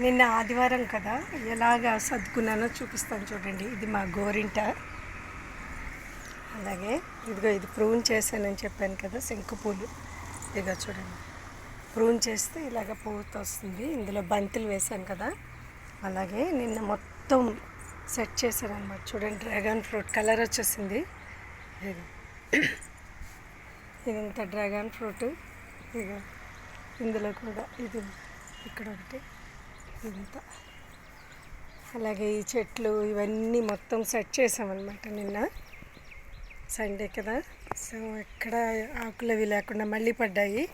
నిన్న ఆదివారం కదా ఎలాగా సర్దుకున్నానో చూపిస్తాను చూడండి. ఇది మా గోరింట. అలాగే ఇదిగో ఇది ప్రూన్ చేశానని చెప్పాను కదా శంకు పూలు. ఇదిగో చూడండి. ప్రూన్ చేస్తే ఇలాగ పూత వస్తుంది. ఇందులో బంతులు వేశాను కదా. అలాగే నిన్న మొత్తం సెట్ చేశాను అనమాట చూడండి డ్రాగన్ ఫ్రూట్ కలర్ వచ్చేసింది. ఇదిగో. ఇదంతా డ్రాగన్ ఫ్రూట్. ఇదిగో. ఇందులో కూడా ఇది ఇక్కడ ఒకటి. ఇదంతా. అలాగే ఈ చెట్లు ఇవన్నీ మొత్తం సెట్ చేసామన్నమాట నిన్న. సండే కదా. సో ఎక్కడ ఆకులు అవి లేకుండా మళ్ళీ పడ్డాయి.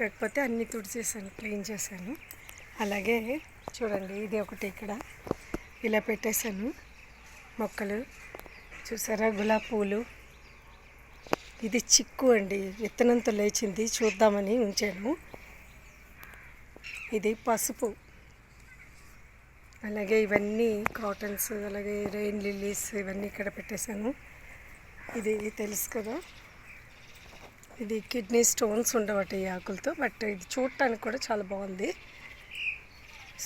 కాకపోతే అన్నీ తుడిచేసాను క్లీన్ చేశాను. అలాగే చూడండి ఇది ఒకటి ఇక్కడ. ఇలా పెట్టేశాను. మొక్కలు. చూసారా? గులాబీ పూలు. ఇది చిక్కు అండి. విత్తనంతో లేచింది. చూద్దామని ఉంచాను. ఇది పసుపు. అలాగే ఇవన్నీ కాటన్స్ అలాగే రెయిన్ లిల్లీస్ ఇవన్నీ ఇక్కడ పెట్టేశాను. ఇది తెలుసు కదా? ఇది కిడ్నీ స్టోన్స్ ఉండవట ఈ ఆకులతో బట్ ఇది చూడటానికి కూడా చాలా బాగుంది.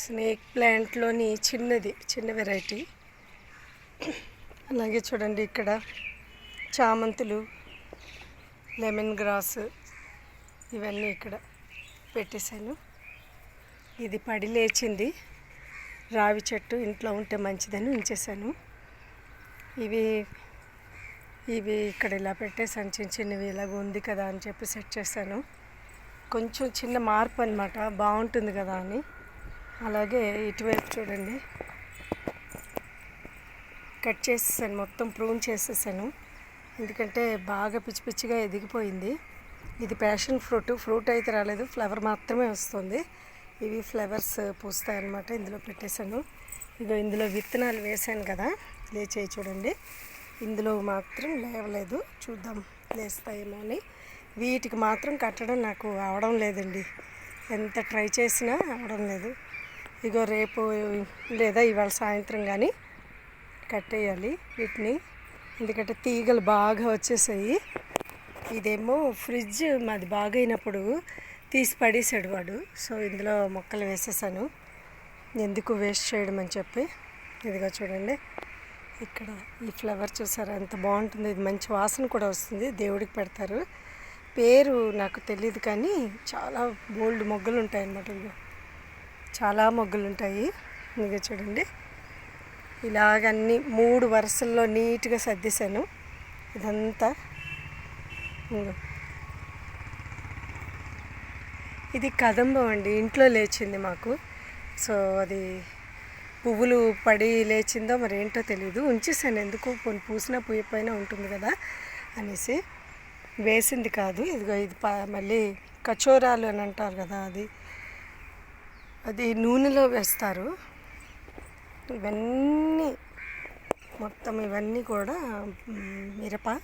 స్నేక్ ప్లాంట్లోని చిన్నది చిన్న వెరైటీ. అలాగే చూడండి ఇక్కడ చామంతులు లెమన్ గ్రాస్ ఇవన్నీ ఇక్కడ పెట్టేశాను. ఇది పడి లేచింది. రావి చెట్టు ఇంట్లో ఉంటే మంచిదని ఉంచేసాను ఇవి ఇవి ఇక్కడ ఇలా పెట్టేసాను చిన్న చిన్నవి ఇలాగ ఉంది కదా అని చెప్పి సెట్ చేశాను. కొంచెం చిన్న మార్పు అనమాట బాగుంటుంది కదా అని. అలాగే ఇటువైపు చూడండి. కట్ చేసేసాను. మొత్తం ప్రూన్ చేసేసాను. ఎందుకంటే బాగా పిచ్చి పిచ్చిగా ఎదిగిపోయింది. ఇది ప్యాషన్ ఫ్రూట్. ఫ్రూట్ అయితే రాలేదు. ఫ్లవర్ మాత్రమే వస్తుంది. ఇవి ఫ్లవర్స్ పూస్తాయి అన్నమాట ఇందులో పెట్టేశాను. ఇదో ఇందులో విత్తనాలు వేసాను కదా లేచేయి చూడండి. ఇందులో మాత్రం లేవలేదు. చూద్దాం లేస్తాయేమో అని. వీటికి మాత్రం కట్టడం నాకు అవడం లేదండి. ఎంత ట్రై చేసినా అవడం లేదు. ఇగో రేపు లేదా ఇవాళ సాయంత్రం కానీ కట్టేయాలి వీటిని. ఎందుకంటే తీగలు బాగా వచ్చేసాయి. ఇదేమో ఫ్రిడ్జ్ మాది బాగైనప్పుడు తీసి పడేసాడు వాడు. సో ఇందులో మొక్కలు వేసేసాను. ఎందుకు వేస్ట్ చేయడం అని చెప్పి. ఇదిగో చూడండి. ఇక్కడ ఈ ఫ్లవర్ చూసారా? ఎంత బాగుంటుంది. ఇది మంచి వాసన కూడా వస్తుంది. దేవుడికి పెడతారు. పేరు నాకు తెలియదు కానీ చాలా బోల్డ్ మొగ్గలు ఉంటాయి అన్నమాట ఇదిగో చాలా మొగ్గలు ఉంటాయి. ఇదిగో చూడండి. ఇలాగన్నీ మూడు వరుసల్లో నీట్గా సర్దేశాను. ఇదంతా ఇదిగో ఇది కదంబం అండి. ఇంట్లో లేచింది మాకు. సో అది పువ్వులు పడి లేచిందో మరి ఏంటో తెలియదు ఉంచేసాను ఎందుకు కొన్ని పూసినా పూయపోయినా ఉంటుంది కదా అనేసి. వేసింది కాదు. ఇదిగో ఇది ప- మళ్ళీ కచోరాలు అని అంటారు కదా అది. అది నూనెలో వేస్తారు. ఇవన్నీ మొత్తం ఇవన్నీ కూడా మిరప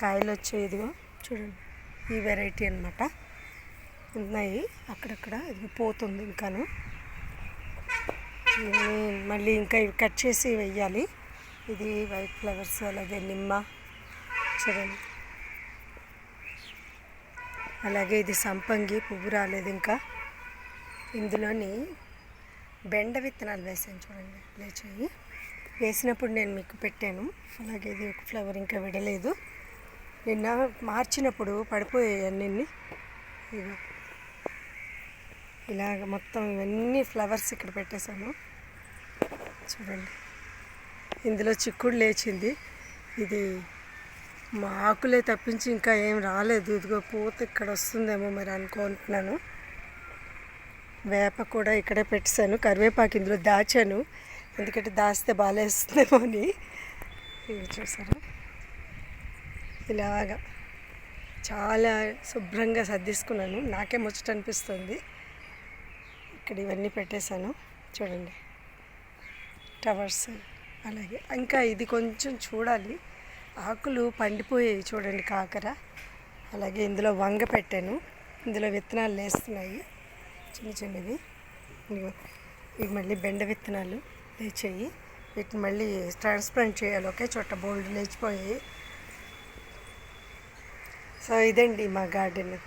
కాయలు వచ్చే ఇదిగో చూడండి. ఈ వెరైటీ అనమాట ఉన్నాయి. అక్కడక్కడ ఇది పోతుంది ఇంకాను. మళ్ళీ ఇంకా ఇవి కట్ చేసి వెయ్యాలి. ఇది వైట్ ఫ్లవర్స్ అలాగే నిమ్మ చూడండి. అలాగే ఇది సంపంగి పువ్వు రాలేదు ఇంకా. ఇందులోని బెండ విత్తనాలు వేసాను చూడండి. లేచాయి వేసినప్పుడు నేను మీకు పెట్టాను. అలాగే ఇది ఒక ఫ్లవర్ ఇంకా విడలేదు. నిన్న మార్చినప్పుడు పడిపోయాయి అన్నీ ఇగో ఇలాగ మొత్తం ఇవన్నీ ఫ్లవర్స్ ఇక్కడ పెట్టేశాను. చూడండి. ఇందులో చిక్కుడు లేచింది. ఇది మా ఆకులే తప్పించి ఇంకా ఏం రాలేదు. ఇదిగో పూత ఇక్కడ వస్తుందేమో మరి అనుకుంటున్నాను. వేప కూడా ఇక్కడే పెట్టేశాను. కరివేపాకు ఇందులో దాచాను. ఎందుకంటే దాస్తే బాగాలేస్తుందేమో అని. ఇవి చూసారా? ఇలాగా చాలా శుభ్రంగా సర్దిసుకున్నాను. నాకే ముచ్చట అనిపిస్తుంది. ఇక్కడ ఇవన్నీ పెట్టేశాను. చూడండి. టవర్స్ అలాగే. ఇంకా ఇది కొంచెం చూడాలి. ఆకులు పండిపోయాయి చూడండి కాకర. అలాగే ఇందులో వంగ పెట్టాను. ఇందులో విత్తనాలు లేస్తున్నాయి. చిన్న చిన్నవి. ఇవి మళ్ళీ బెండ విత్తనాలు లేచాయి. వీటిని మళ్ళీ ట్రాన్స్ప్లాంట్ చేయాలి. ఒకే చోట బోల్డ్ లేచిపోయాయి. సో ఇదండి మా గార్డెన్.